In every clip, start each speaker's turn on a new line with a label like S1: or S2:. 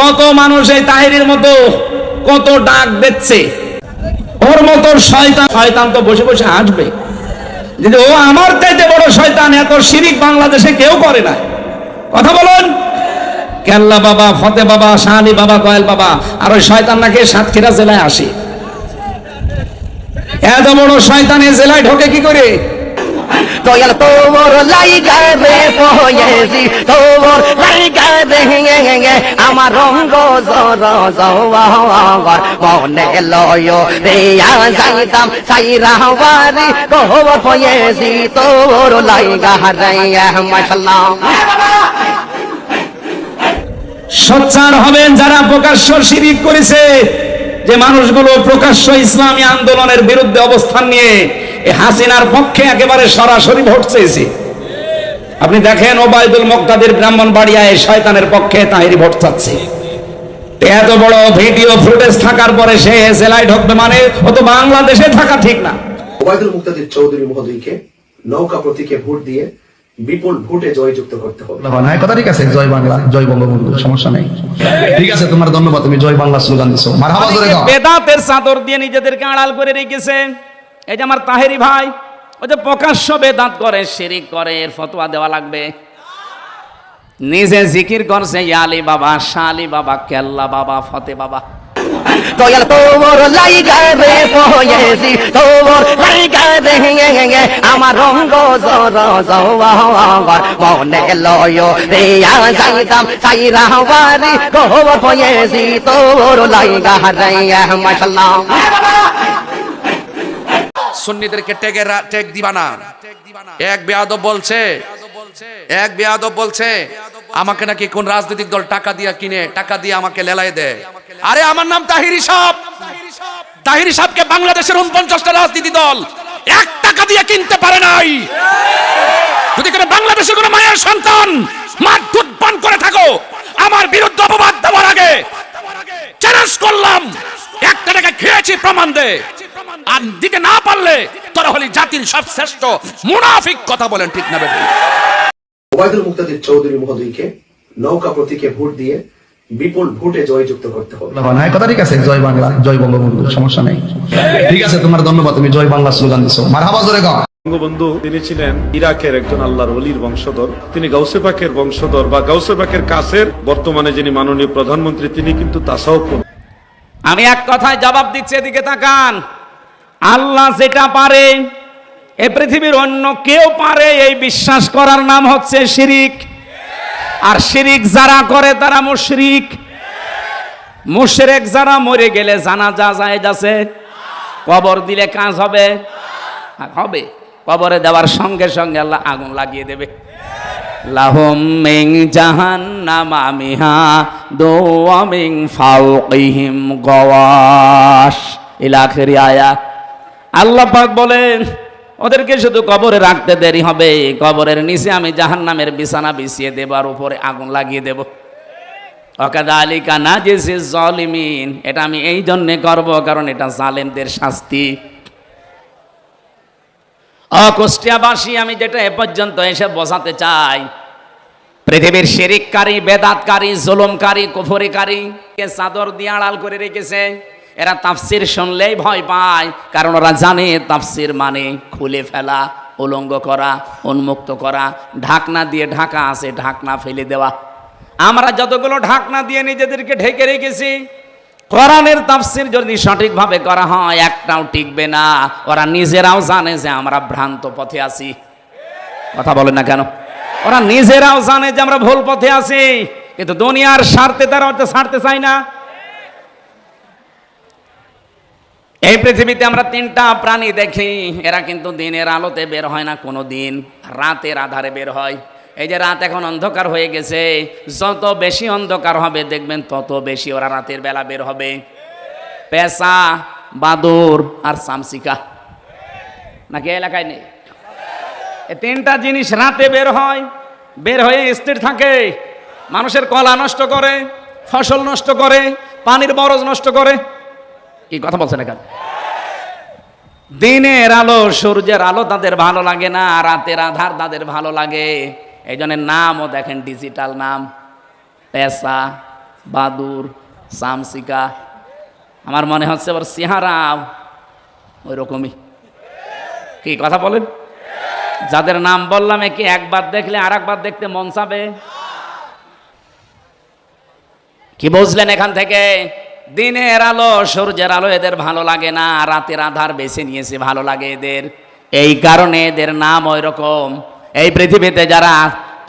S1: কত মানুষ এই তাহিরির মতো কত ডাক দিচ্ছে? ওর মতো শয়তান শয়তান তো বসে বসে আসবে যদি ও আমার চাইতে বড় শয়তান, এত শিরিক বাংলাদেশে কেউ করে না। কথা বলুন। কেল্লা বাবা, ফতে বাবা শাহালি বাবা, কয়েল বাবা, আর ওই শয়তান নাকি সাতক্ষীরা জেলায় আসে। এত বড় শয়তান এই জেলায় ঢোকে কি করে?
S2: দয়াল তোর লাইগা রে তোর লাইগা রে আমার রঙ্গ জর জওয়ার মনে লয় রে যাইতাম সাইরা বাড়ি তোর পয়েছি তোর লাইগা রে মাশাল্লাহ
S1: সোচ্চার হবেন যারা প্রকাশ্য শিরিক করেছে, যে মানুষগুলো প্রকাশ্য ইসলামী আন্দোলনের বিরুদ্ধে অবস্থান নিয়ে হাসিনার পক্ষে একেবারে সরাসরি ভোট চেয়েছে। আপনি দেখেন ওবায়দুল মক্তাদের ব্রাহ্মণবাড়িয়ায় শয়তানের পক্ষে তাহিরি ভোট চাচ্ছে। এত বড় ভিডিও ফুটেজ থাকার পরে সে জেলায় ঢুকবে মানে ও তো বাংলাদেশে থাকা ঠিক না।
S3: ওবায়দুল মুক্তাদির চৌধুরী মহোদয়কে নৌকা প্রতীকে ভোট দিয়ে বিপুল ভোটে জয়যুক্ত করতে হবে।
S4: হ্যাঁ কথা ঠিক আছে জয় বাংলা জয় বঙ্গবন্ধু সমস্যা নেই। ঠিক আছে তোমার ধন্যবাদ তুমি জয় বাংলা স্লোগান দিছো। মারহাবা জোরে গাও
S1: বেদাতের চাদর দিয়ে নিজেদেরকে আড়াল করে রেখেছে। এই যে আমার তাহেরি ভাই ও যে প্রকাশ্য বেদাত করে শিরিক করে এর ফতোয়া দেওয়া লাগবে। নিজে জিকির করছে ইয়ালি বাবা শালি বাবা কেল্লা বাবা ফতে বাবা।
S2: দয়াল তোর লাইগা রে পয়েছি তোর লাইগা রে আমার রঙ্গ জর জওয়ার মনে লয় রে যাইতাম সাইরা বাড়ি তোর পয়েছি তোর লাইগা রে মাশাল্লাহ।
S5: সুন্নিদেরকে রা- টেক দিবা না। এক বেয়াদব বলছে, এক বেয়াদব বলছে, আমাকে নাকি কোন রাজনৈতিক দল টাকা দিয়া কিনে, টাকা দিয়ে আমাকে লেলাই দেয় আরে আমার নাম তাহিরি সাহ তাহিরি সাহকে বাংলাদেশের উনপঞ্চাশটা রাজনীতি দল এক টাকা দিয়ে কিনতে পারে নাই। যদি কোনো বাংলাদেশের কোনো মায়ের সন্তান মার দুধ পান করে থাকো, আমার বিরুদ্ধে অপবাদ দেওয়ার আগে চ্যালেঞ্জ করলাম। একটা টাকা খেয়েছি, প্রমাণ দে। আর দিতে না পারলে তোরা হলি জাতির সবশ্রেষ্ঠ মুনাফিক কথা বলেন ঠিক না বেটি।
S3: ওবায়দুল মুক্তাদির চৌধুরী মহোদয়কে নৌকা প্রতীকে ভোট দিয়ে বিপুল ভোটে জয়যুক্ত করতে হবে।
S4: হ্যাঁ কথা ঠিক আছে জয় বাংলা জয় বঙ্গবন্ধু সমস্যা নেই। ঠিক আছে তোমার ধন্যবাদ তুমি জয় বাংলা স্লোগান দিছো। মারহাবা জোরে গাও।
S6: বঙ্গবন্ধু তিনি ছিলেন ইরাকের একজন আল্লাহর অলির বংশধর। তিনি গাউসে পাকের বংশধর বা গাউসে পাকের কাছের। বর্তমানে যিনি মাননীয় প্রধানমন্ত্রী তিনি কিন্তু তাসাউফ
S1: আমি এক কথায় জবাব দিচ্ছি এদিকে তাকান। আল্লাহ যেটা পারে, এ পৃথিবীর অন্য কেউ পারে, এই বিশ্বাস করার নাম হচ্ছে শিরিক। আর শিরিক যারা করে, তারা মুশরিক। মুশরেক যারা মরে গেলে জানা যা যায় যাচ্ছে কবর দিলে কাজ হবে? হবে। কবরে দেওয়ার সঙ্গে সঙ্গে আল্লাহ আগুন লাগিয়ে দেবে। লাহুম মিং জাহান্নাম আমিহা দোয়া মিং ফাওকিহিম গওয়াশ। ইলা আখিরি আয়াত। আল্লাহ পাক বলেন, ওদেরকে শুধু কবরে রাখতে দেরি হবে। কবরের নিচে আমি জাহান্নামের বিছানা বিছিয়ে দেব আর উপরে আগুন লাগিয়ে দেব। অকাদালিকা না যে জলিমিন। এটা আমি এই জন্যে করব কারণ এটা জালেমদের শাস্তি। অকুষ্টিয়াবাসী আমি যেটা এ পর্যন্ত এসে বোঝাতে চাই, পৃথিবীর শিরিককারী, বেদাতকারী, জুলুমকারী, কুফরিকারী চাদর দিয়ে আড়াল করে রেখেছে এরা তাফসির শুনলেই ভয় পায়, কারণ ওরা জানে তাফসির মানে খুলে ফেলা, উলঙ্গ করা, উন্মুক্ত করা, ঢাকনা দিয়ে ঢাকা আছে, ঢাকনা ফেলে দেওয়া। আমরা যতগুলো ঢাকনা দিয়ে নিজেদেরকে ঢেকে রেখেছি, কোরআনের তাফসির যদি সঠিকভাবে করা হয়, একটাও টিকবে না। ওরা নিজেরাও জানে যে আমরা ভ্রান্ত পথে আছি। কথা বলে না কেন? ওরা নিজেরাও জানে যে আমরা ভুল পথে আছি, কিন্তু দুনিয়ার স্বার্থে তারা হয়তো ছাড়তে চায় না। এই পৃথিবীতে আমরা তিনটা প্রাণী দেখি, এরা কিন্তু দিনের আলোতে বের হয় না কোনো দিন রাতের আধারে বের হয়। এই যে রাত এখন অন্ধকার হয়ে গেছে, যত বেশি অন্ধকার হবে, দেখবেন তত বেশি ওরা রাতের বেলা বের হবে। পেশা বাদুর আর সামসিকা। নাকি এলাকায় নেই? এই তিনটা জিনিস রাতে বের হয়, বের হয়ে স্থির থাকে। মানুষের কলা নষ্ট করে, ফসল নষ্ট করে, পানির বরজ নষ্ট করে কি কথা বলছেন এখানে? দিনের আলো, সূর্যের আলো তাদের ভালো লাগে না, রাতের আধার তাদের ভালো লাগে। এই জন্য নামও দেখেন ডিজিটাল নাম। পেশা বাদুর, সামসিকা। আমার মনে হচ্ছে ওর চেহারাও ওই রকমই কি কথা বলেন? যাদের নাম বললাম, একে একবার দেখলে আর একবার দেখতে মন চাবে। কি বুঝলেন এখান থেকে? দিনের আলো, সূর্যের আলো এদের ভালো লাগে না, রাতের আধার বেছে নিয়েছে ভালো লাগে এদের। এই কারণে এদের নাম ওই রকম এই পৃথিবীতে যারা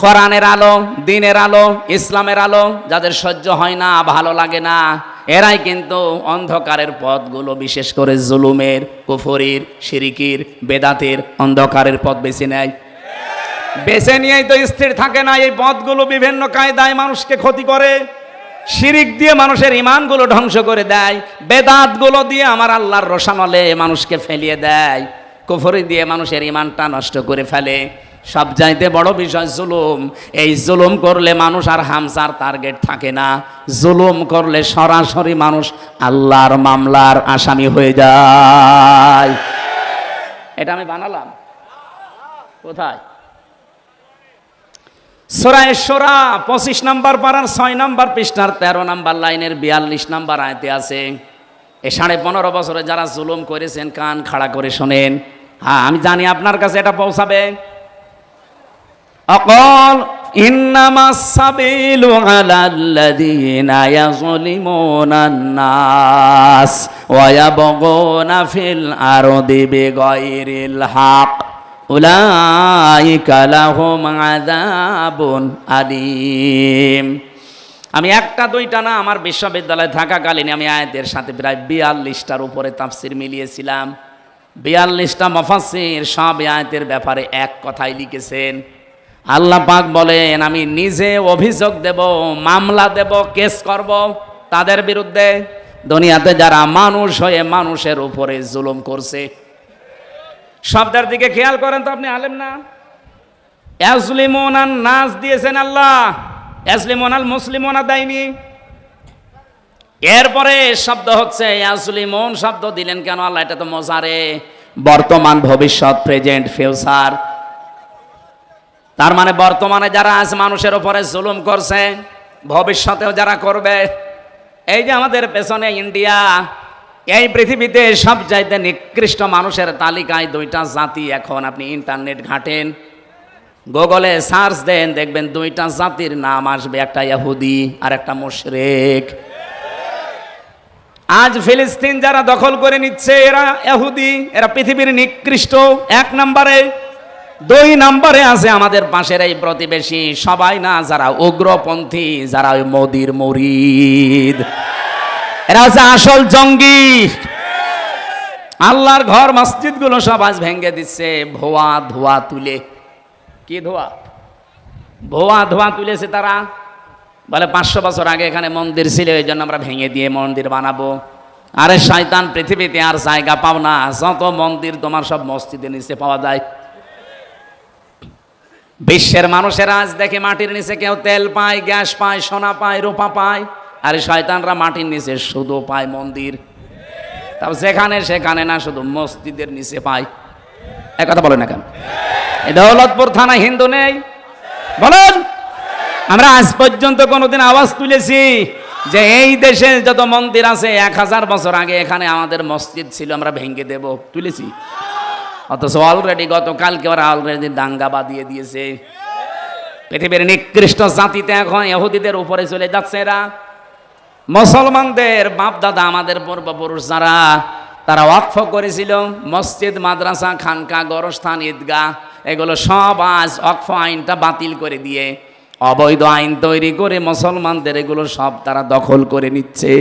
S1: কোরআনের আলো, দিনের আলো, ইসলামের আলো, যাদের সহ্য হয় না, ভালো লাগে না, এরাই কিন্তু অন্ধকারের পথগুলো, বিশেষ করে জুলুমের, কুফরির, শিরিকির, বেদাতের অন্ধকারের পথ বেছে নেয়। বেছে নিয়েই তো স্থির থাকে না, এই পথগুলো বিভিন্ন কায়দায় মানুষকে ক্ষতি করে। শিরিক দিয়ে মানুষের ইমানগুলো ধ্বংস করে দেয়, বেদাতগুলো দিয়ে আমার আল্লাহর রসানলে মানুষকে ফেলিয়ে দেয়, কুফরি দিয়ে মানুষের ইমানটা নষ্ট করে ফেলে। সব চাইতে বড় বিষয় জুলুম। এই জুলুম করলে মানুষ আর হামসার টার্গেট থাকে না। জুলুম করলে সরাসরি মানুষ আল্লাহর মামলার আসামি হয়ে যায়। এটা আমি বানালাম। কোথায়? সোরায় সোরা, পঁচিশ নাম্বার পাড়ার ছয় নাম্বার পৃষ্ঠার তেরো নাম্বার লাইনের বিয়াল্লিশ নাম্বার আয়তে আছে, এ সাড়ে পনেরো বছরে যারা জুলুম করেছেন, কান খাড়া করে শোনেন। হ্যাঁ আমি জানি আপনার কাছে এটা পৌঁছাবে। অকল হক। উলাইকা লাহুম আযাবুন আলীম। আমি একটা দুইটা না আমার বিশ্ববিদ্যালয়ে থাকাকালীন আমি আয়াতের সাথে প্রায় বিয়াল্লিশটার উপরে তাফসির মিলিয়েছিলাম। বিয়াল্লিশটা মফাসির সব আয়াতের ব্যাপারে এক কথাই লিখেছেন। আল্লাহ পাক বলেন, আমি নিজে অভিযোগ দেব, মামলা দেব, কেস করব তাদের বিরুদ্ধে। দুনিয়াতে যারা মানুষ হয়ে মানুষের উপরে জুলুম করছে শব্দের দিকে খেয়াল করেন তো আপনি আলেম না? অ্যাসলিমোনান নাচ দিয়েছেন আল্লাহ। অ্যাসলিমোনাল মুসলিমোনা দেয়নি। এরপরে শব্দ হচ্ছে অ্যাসলিমোন শব্দ দিলেন কেন আল্লাহ, এটা তো মজারে। বর্তমান ভবিষ্যৎ, প্রেজেন্ট, ফিউচার। তার মানে বর্তমানে যারা আজ মানুষের ওপরে জুলুম করছে, ভবিষ্যতেও যারা করবে। এই যে আমাদের পেছনে ইন্ডিয়া এই পৃথিবীতে সব চাইতে নিকৃষ্ট মানুষের তালিকায় দুইটা জাতি এখন। আপনি ইন্টারনেট ঘাটেন, গুগলে সার্চ দেন, দেখবেন দুইটা জাতির নাম আসবে, একটা ইহুদি আর একটা মুশরিক। আজ ফিলিস্তিন যারা দখল করে নিচ্ছে, এরা ইহুদি, এরা পৃথিবীর নিকৃষ্ট। এক নম্বরে, দুই নম্বরে আছে আমাদের পাশের এই প্রতিবেশী, সবাই না, যারা উগ্রপন্থী, যারা ওই মোদির মরিদ। এরা হচ্ছে আসল জঙ্গি। আল্লাহর ঘর, মসজিদগুলো সব আজ ভেঙে দিচ্ছে। ভোয়া ধোয়া তুলে। কি ধোয়া? ভোয়া ধোয়া তুলেছে তারা। বলে পাঁচশো বছর আগে এখানে মন্দির ছিল, এই জন্য আমরা ভেঙে দিয়ে মন্দির বানাবো। আরে শয়তান, পৃথিবীতে আর জায়গা পাও না। যত মন্দির তোমার সব মসজিদের নিচে পাওয়া যায়। বিশ্বের মানুষেরা আজ দেখে মাটির নিচে কেউ তেল পায়, গ্যাস পায়, সোনা পায়, রূপা পায়। আর শয়তানরা মাটির নিচে শুধু পায় মন্দির। তারপর যেখানে সেখানে না, শুধু মসজিদের নিচে পায়। এক কথা বলে না কেন? এই দৌলতপুর থানা হিন্দু নেই? বলেন। আমরা আজ পর্যন্ত কোনোদিন আওয়াজ তুলেছি যে এই দেশে যত মন্দির আছে, এক হাজার বছর আগে এখানে আমাদের মসজিদ ছিল, আমরা ভেঙে দেব। তুলেছি। অথচ অলরেডি গতকালকে ওরা অলরেডি দাঙ্গা বাঁধিয়ে দিয়েছে। পৃথিবীর নিকৃষ্ট জাতিতে এখন এহুদিদের উপরে চলে যাচ্ছে এরা। মুসলমানদের বাপ দাদা আমাদের পূর্বপুরুষ যারা, তারা ওয়াকফ করেছিল, মসজিদ, মাদ্রাসা, খানকা, গরস্থান, ঈদগাহ, এগুলো সব আজ ওয়াকফ আইনটা বাতিল করে দিয়ে, অবৈধ আইন তৈরি করে মুসলমানদের এগুলো সব তারা দখল করে নিচ্ছে।